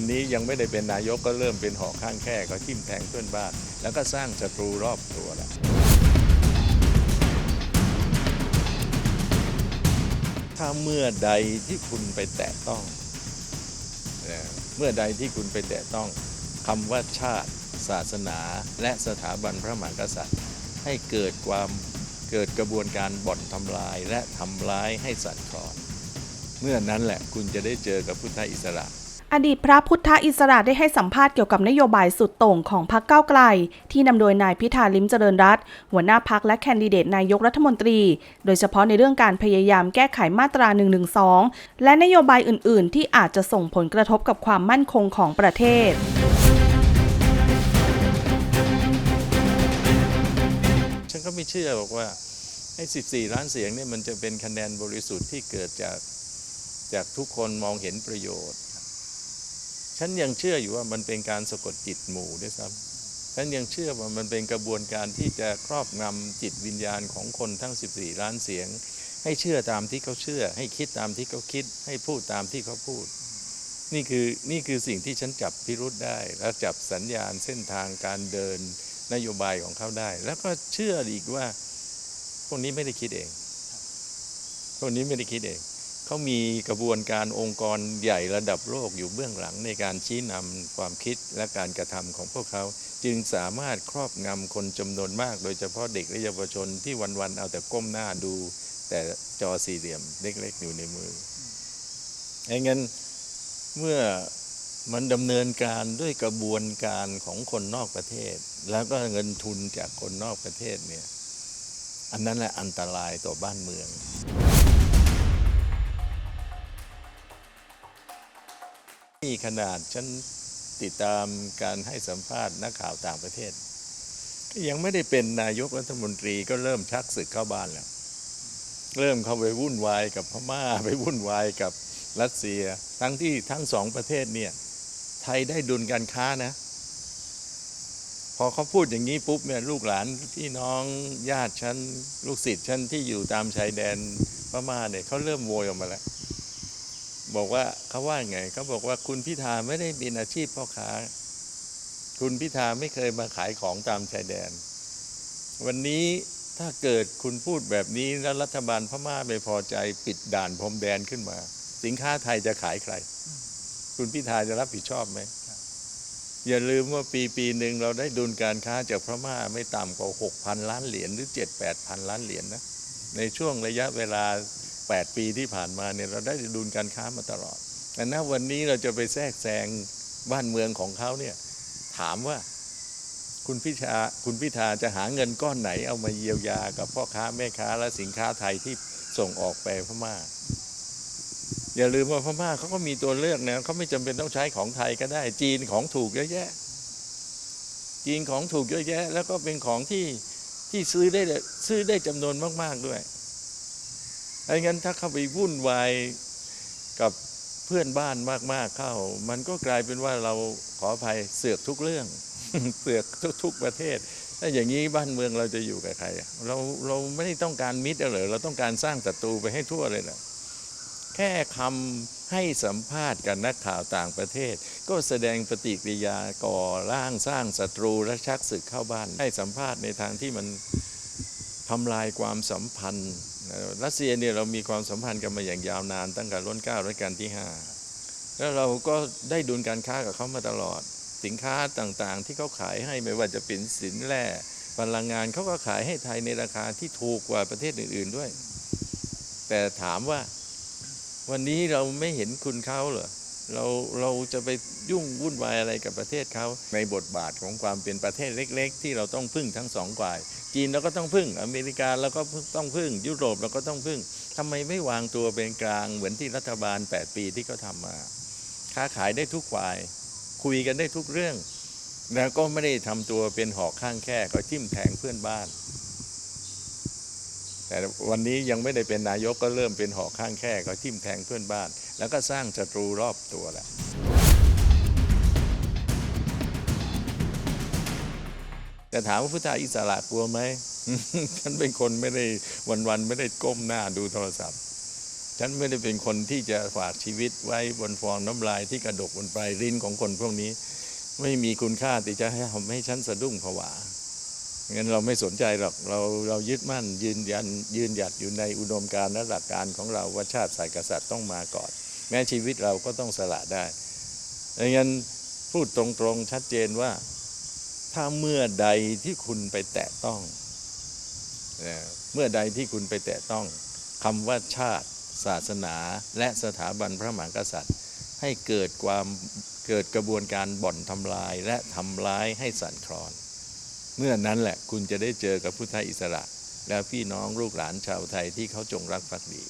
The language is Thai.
วันนี้ยังไม่ได้เป็นนายกก็เริ่มเป็นหอกข้างแค่ก็ทิ่มแทงเพื่อนบ้าน แล้วก็สร้างศัตรูรอบตัวแล้วถ้าเมื่อใดที่คุณไปแตะต้อง เมื่อใดที่คุณไปแตะต้องคำว่าชาติ ศาสนา และสถาบันพระมหากษัตริย์ ให้เกิดความเกิดกระบวนการบ่อนทำลายและทำร้ายให้สั่นคลอนเมื่อนั้นแหละคุณจะได้เจอกับพุทธอิสระ อดีตพระพุทธอิสระได้ให้สัมภาษณ์เกี่ยวกับนโยบายสุดโต่งของพรรคก้าวไกล ที่นำโดยนายพิธาลิมเจริญรัตหัวหน้าพักและแคนดิเดตนายกรัฐมนตรี โดยเฉพาะในเรื่องการพยายามแก้ไขมาตรา 112 และนโยบายอื่น ๆ ที่อาจจะส่งผลกระทบกับความมั่นคงของประเทศฉันก็ไม่เชื่อบอกว่าไอ้14 ล้านเสียงเนี่ยมันจะเป็นคะแนนบริสุทธิ์ที่เกิดจากจากทุกคนมองเห็นประโยชน์ ฉันยังเชื่ออยู่ว่ามันเป็นการสะกดจิตหมู่ด้วยซ้ำฉันยังเชื่อว่ามันเป็นกระบวนการที่จะครอบงำจิตวิญญาณของคนทั้ง 14 ล้านเสียง ให้เชื่อตามที่เขาเชื่อ ให้คิดตามที่เขาคิด ให้พูดตามที่เขาพูด นี่คือนี่คือสิ่งที่ฉันจับพิรุษได้ และจับสัญญาณเส้นทางการเดินนโยบายของเขาได้ แล้วก็เชื่ออีกว่าพวกนี้ไม่ได้คิดเองพวกนี้ไม่ได้คิดเอง เขามีกระบวนการองค์กรใหญ่ระดับโลกอยู่เบื้องหลังในการชี้นำความคิดและการกระทำของพวกเขา จึงสามารถครอบงำคนจำนวนมาก โดยเฉพาะเด็กและเยาวชนที่วันๆเอาแต่ก้มหน้าดู แต่จอสี่เหลี่ยมเล็กๆอยู่ในมือไอ้งั้นเมื่อมันดำเนินการด้วยกระบวนการของคนนอกประเทศ แล้วก็เงินทุนจากคนนอกประเทศเนี่ย อันนั้นแหละอันตรายต่อบ้านเมือง นี่ขนาดฉันติดตามการให้สัมภาษณ์นักข่าวต่างประเทศก็ยังไม่ได้เป็นนายกรัฐมนตรีก็เริ่มชักศึกเข้าบ้านแล้ว เริ่มเข้าไปวุ่นวายกับพม่าไปวุ่นวายกับรัสเซีย ทั้งที่ทั้งสองประเทศเนี่ยไทยได้ดุลการค้านะ พอเขาพูดอย่างนี้ปุ๊บเนี่ยลูกหลานพี่น้องญาติฉันลูกศิษย์ฉันที่อยู่ตามชายแดนพม่าเนี่ยเขาเริ่มโวยออกมาแล้ว บอกว่าเขาว่าไงเขาบอกว่าคุณพิธาไม่ได้เป็นอาชีพพ่อค้า คุณพิธาไม่เคยมาขายของตามชายแดน วันนี้ถ้าเกิดคุณพูดแบบนี้แล้วรัฐบาลพม่าไม่พอใจปิดด่านพรมแดนขึ้นมา สินค้าไทยจะขายใคร คุณพิธาจะรับผิดชอบไหมอย่าลืมว่าปีปีหนึ่งเราได้ดุลการค้าจากพม่าไม่ต่ำกว่า6,000ล้านเหรียญหรือ7 8พันล้านเหรียญนะในช่วงระยะเวลา 8 ปีที่ผ่านมาเนี่ยเราได้ดุลการค้ามาตลอดแต่ณวันนี้เราจะไปแทรกแซงบ้านเมืองของเขาเนี่ยถามว่าคุณพิธาคุณพิธาจะหาเงินก้อนไหนเอามาเยียวยากับพ่อค้าแม่ค้าและสินค้าไทยที่ส่งออกไปพม่า อย่าลืมว่าพม่าเขาก็มีตัวเลือกนะเขาไม่จำเป็นต้องใช้ของไทยก็ได้ จีนของถูกเยอะแยะ จีนของถูกเยอะแยะ แล้วก็เป็นของที่ที่ซื้อได้ซื้อได้จำนวนมาก ๆด้วย ไอ้งั้นถ้าเข้าไปวุ่นวายกับเพื่อนบ้านมาก ๆเข้า มันก็กลายเป็นว่าเราขออภัยเสือกทุกเรื่อง เสือกทุกๆประเทศถ้าอย่างนี้บ้านเมืองเราจะอยู่กับใครเราเราไม่ได้ต้องการมิตรเหรอเราต้องการสร้างศัตรูไปให้ทั่วเลยเหรอแค่คำให้สัมภาษณ์กับนักข่าวต่างประเทศ ก็แสดงปฏิกิริยาก่อร่างสร้างศัตรูและชักศึกเข้าบ้าน ให้สัมภาษณ์ในทางที่มันทำลายความสัมพันธ์ รัสเซียเนี่ยเรามีความสัมพันธ์กันมาอย่างยาวนานตั้งแต่ร้นเก้ารัชกาลที่ 5 แล้วเราก็ได้ดุลการค้ากับเขามาตลอด สินค้าต่างๆ ที่เขาขายให้ไม่ว่าจะเป็นสินแร่พลังงานเขาก็ขายให้ไทยในราคาที่ถูกกว่าประเทศอื่น ๆด้วย แต่ถามว่าวันนี้เราไม่เห็นคุณเขาเหรอ เราเราจะไปยุ่งวุ่นวายอะไรกับประเทศเขาในบทบาทของความเป็นประเทศเล็ก ๆ ที่เราต้องพึ่งทั้งสองฝ่าย จีนเราก็ต้องพึ่ง อเมริกาเราก็ต้องพึ่ง ยุโรปเราก็ต้องพึ่งทำไมไม่วางตัวเป็นกลางเหมือนที่รัฐบาล 8 ปีที่เขาทำมา ค้าขายได้ทุกฝ่าย คุยกันได้ทุกเรื่อง แล้วก็ไม่ได้ทำตัวเป็นหอกข้างแค่ก็จิ้มแทงเพื่อนบ้าน แต่วันนี้ยังไม่ได้เป็นนายกก็เริ่มเป็นหอกข้างแค่ก็ทิ่มแทงเพื่อนบ้าน แล้วก็สร้างศัตรูรอบตัวแหล้วแต่ถามว่าพุทธาอิสระกลัวไหมฉันเป็นคนไม่ได้วันๆไม่ได้ก้มหน้าดูโทรศัพท์ฉันไม่ได้เป็นคนที่จะฝากชีวิตไว้บนฟองน้ำลายที่กระดกบนปลายลิ้นของคนพวกนี้ ไม่มีคุณค่าที่จะให้ทำให้ฉันสะดุ้งผวา งั้นเราไม่สนใจหรอกเราเรายึดมั่นยืนยันยืนหยัดอยู่ในอุดมการณ์และหลักการของเราว่าชาติศาสตร์กษัตริย์ต้องมาก่อน แม้ชีวิตเราก็ต้องสละได้ดังนั้นพูดตรงๆชัดเจนว่า ถ้าเมื่อใดที่คุณไปแตะต้องเเมื่อใดที่คุณไปแตะต้องคำว่าชาติ ศาสนา และสถาบันพระมหากษัตริย์ ให้เกิดความเกิดกระบวนการบ่อนทำลายและทำร้ายให้สั่นคลอน เมื่อนั้นแหละคุณจะได้เจอกับพุทธอิสระ และพี่น้องลูกหลานชาวไทยที่เขาจงรักภักดี